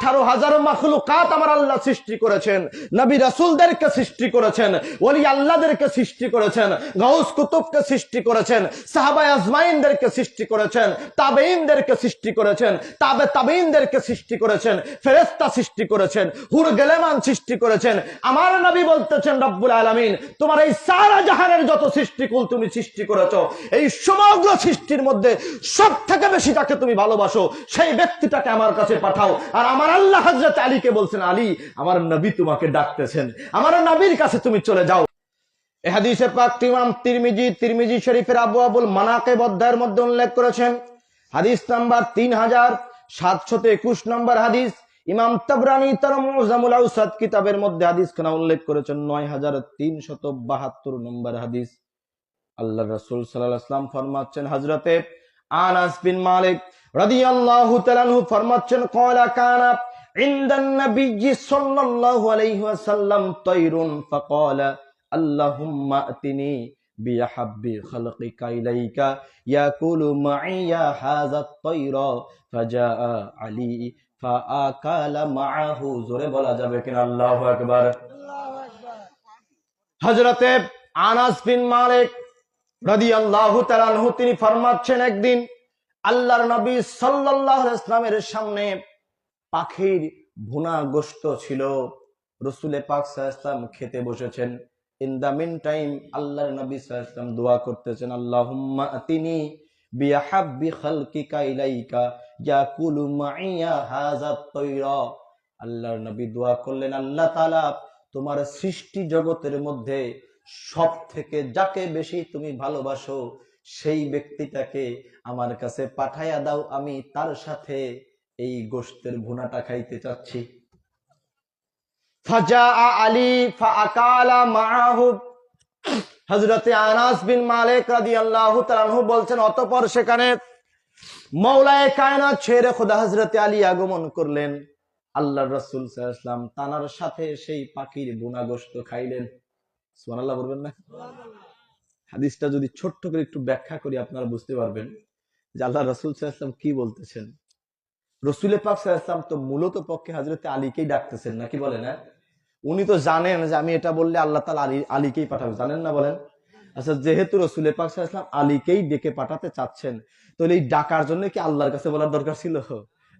আঠারো হাজার মাখলুকাত আমার আল্লাহ সৃষ্টি করেছেন। নবী রাসুলদেরকে সৃষ্টি করেছেন, ওলি আল্লাহদেরকে সৃষ্টি করেছেন, গাউস কুতুবকে সৃষ্টি করেছেন সাহাবাই আজমাইনদেরকে সৃষ্টি করেছেন তাবেইনদেরকে সৃষ্টি করেছেন, তাবে তাবেইনদেরকে সৃষ্টি করেছেন ফেরেস্তা সৃষ্টি করেছেন, হুর গেলেমান সৃষ্টি করেছেন। আমার নবী বলতেছেন, রব্বুল আলামিন, তোমার এই সারা জাহানের যত সৃষ্টিকুল তুমি সৃষ্টি করেছ, এই সমগ্র সৃষ্টির মধ্যে সব থেকে বেশি যাকে তুমি ভালোবাসো, সেই ব্যক্তিটাকে আমার কাছে পাঠাও। আর আমার আল্লাহ হজরত আলীকে বলছেন, আলী, আমার নবী তোমাকে ডাকতেছেন। আমার নবীর কাছে তুমি চলে যাও। পাক তিরমিজি তিরমিজি শরীফের আবু আবুল মানাকে মধ্যে উল্লেখ করেছেন, হাদিস নাম্বার তিন হাজার সাতশত একুশ নম্বর হাদিস, ইমাম তাবরানি তার মুজামুল আউসাদ কিতাবের মধ্যে হাদিস খানা উল্লেখ করেছেন, নয় হাজার তিনশত বাহাত্তর নম্বর হাদিস। আল্লাহ রসুল সাল্লাহ আসলাম ফরমাচ্ছেন হজরতে আনাস বিন মালিক রাদিয়াল্লাহু তাআলাহু ফরমাচ্ছেন কয়লা কানা ইনদান নবিয়্যি সাল্লাল্লাহু আলাইহি ওয়াসাল্লাম তায়রুন ফাকালা আল্লাহুম্মা আতিনি বিহাব্বি খালকিকা ইলাইকা ইয়াকুলু মাইয়া হাযা তায়রা ফাজাআ আলী ফাআকালা মাআহু। জোরে বলা যাবে কিনা? আল্লাহু আকবার। আল্লাহু আকবার। হযরতে আনাস বিন মালিক তিনি ফরমাচ্ছেন একদিন, আল্লাহর নবী আলাইহি ইসলামের সামনে পাখির ভুনা গোশত ছিল। রসুলে পাক সাল্লাম খেতে বসেছেন। ইন দা মিন টাইম আল্লাহর নবী সাল্লাম দোয়া করতেছেন মাইয়া হাযা আল্লাহর নবী দোয়া করলেন, আল্লাহ তাআলা তোমার সৃষ্টি জগতের মধ্যে সব থেকে যাকে বেশি তুমি ভালোবাসো, সেই ব্যক্তিটাকে আমার কাছে পাঠাইয়া দাও, আমি তার সাথে এই গোশতের ভুনাটা খাইতে চাচ্ছি। ফাজা আলী ফাআকালা মাআহু। হযরতে আনাস বিন মালিক রাদিয়াল্লাহু তাআলা আনহু বলছেন, অতঃপর সেখানে ছেড়ে খোদা আলী আগমন করলেন। আল্লাহর রাসূল তানার সাথে সেই পাখির ভুনা গোশত খাইলেন। সুবহানাল্লাহ বলবেন না? হাদিসটা যদি ছোট্ট করে একটু ব্যাখ্যা করি, আপনারা বুঝতে পারবেন যে আল্লাহ রাসূল সাল্লাল্লাহু কি বলতেছেন। রসুল পাক সাল্লাম তো মূলত পক্ষে হাজরতে আলীকেই ডাকতেছেন, নাকি বলেন হ্যাঁ? উনি তো জানেন যে আমি এটা বললে আল্লাহ তালা আলী আলীকেই পাঠাবে, জানেন না বলেন? আচ্ছা যেহেতু রসুল পাক সাল্লাম আলীকেই ডেকে পাঠাতে চাচ্ছেন, তাহলে এই ডাকার জন্য কি আল্লাহর কাছে বলার দরকার ছিল?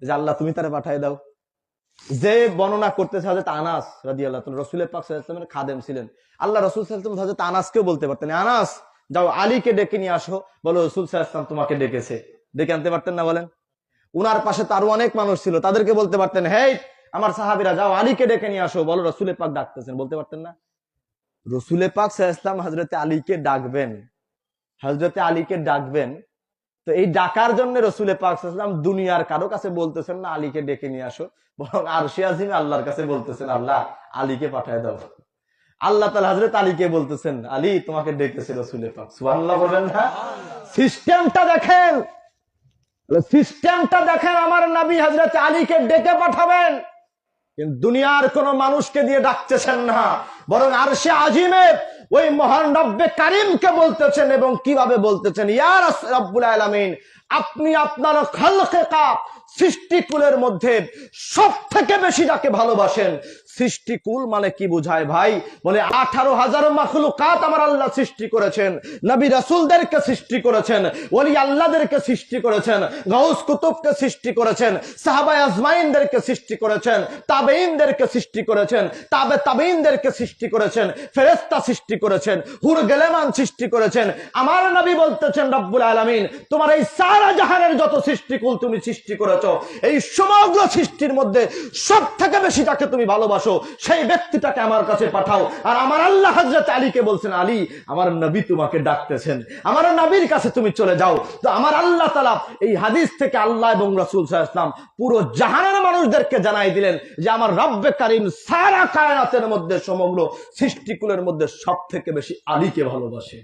যে আল্লাহ তুমি তারা পাঠাই দাও। যে বর্ণনা করতেছে হাজরত আনাস রাজি আল্লাহ রসুল খাদেম ছিলেন। আল্লাহ রসুল সাল্লাম আনাসকেও বলতে পারতেন আনাস, যাও আলীকে ডেকে নিয়ে আসো। বলো রসুল সাল্লাম তোমাকে ডেকেছে। ডেকে আনতে পারতেন না বলেন? উনার পাশে তারও অনেক মানুষ ছিল, তাদেরকে বলতে পারতেন হেই আমার সাহাবিরা, যাও আলীকে ডেকে নিয়ে আসো। বলো রসুলে পাক ডাকতেছেন, বলতে পারতেন না? রসুলে পাক ইসলাম হজরতে আলীকে ডাকবেন হজরতে আলীকে ডাকবেন তো এই ডাকার জন্য রসুলে পাক দুনিয়ার কারও কাছে বলতেছেন না, আলীকে ডেকে নিয়ে আসো। বরং আর আজিম আল্লাহর কাছে বলতেছেন, আল্লাহ, আলীকে পাঠায় দাও। আল্লাহ তালা হজরত আলীকে বলতেছেন, আলী, তোমাকে ডেকেছে রসুলে পাক। সুবহানাল্লাহ বলবেন না। সিস্টেমটা দেখেন। সিস্টেমটা দেখেন, আমার নবী হজরত আলীকে ডেকে পাঠাবেন। দুনিয়ার কোন মানুষকে দিয়ে ডাকতেছেন না। বরং আর সে আজিমে ওই মহান রব্বে কারিমকে বলতেছেন এবং কীভাবে বলতেছেন? ইয়ার রব্বুল আলমিন, আপনি আপনার খালকে কাপ সৃষ্টিকুলের মধ্যে সব থেকে বেশি যাকে ভালোবাসেন সৃষ্টিকুল মানে কি বুঝায় ভাই? বলে, আঠারো হাজার মাখলুকাত আমার আল্লাহ সৃষ্টি করেছেন। নবী রাসুলদেরকে সৃষ্টি করেছেন, ওলি আল্লাহদেরকে সৃষ্টি করেছেন, গাউস কুতুবকে সৃষ্টি করেছেন সাহাবাই আজমাইনদেরকে সৃষ্টি করেছেন তাবেইনদেরকে সৃষ্টি করেছেন, তাবে তাবেইনদেরকে সৃষ্টি করেছেন ফেরেস্তা সৃষ্টি করেছেন, হুর গেলেমান সৃষ্টি করেছেন। আমার নবী বলতেছেন, রব্বুল আলমিন, তোমার এই সারা জাহানের যত সৃষ্টিকুল তুমি সৃষ্টি করেছ, এই সমগ্র সৃষ্টির মধ্যে সব থেকে বেশি তাকে তুমি ভালোবাসো সেই ব্যক্তিটাকে আমার কাছে পাঠাও। আর আমার আল্লাহ হজরত আলীকে বলছেন, আলী, আমার নবী তোমাকে ডাকতেছেন। আমার নবীর কাছে তুমি চলে যাও। তো আমার আল্লাহ তালা এই হাদিস থেকে আল্লাহ এবং রসুল ইসলাম পুরো জাহানের মানুষদেরকে জানাই দিলেন যে, আমার রব্বে কারিম সারা কায়নাতের মধ্যে সমগ্র সৃষ্টিকুলের মধ্যে সব থেকে বেশি আলীকে ভালোবাসে।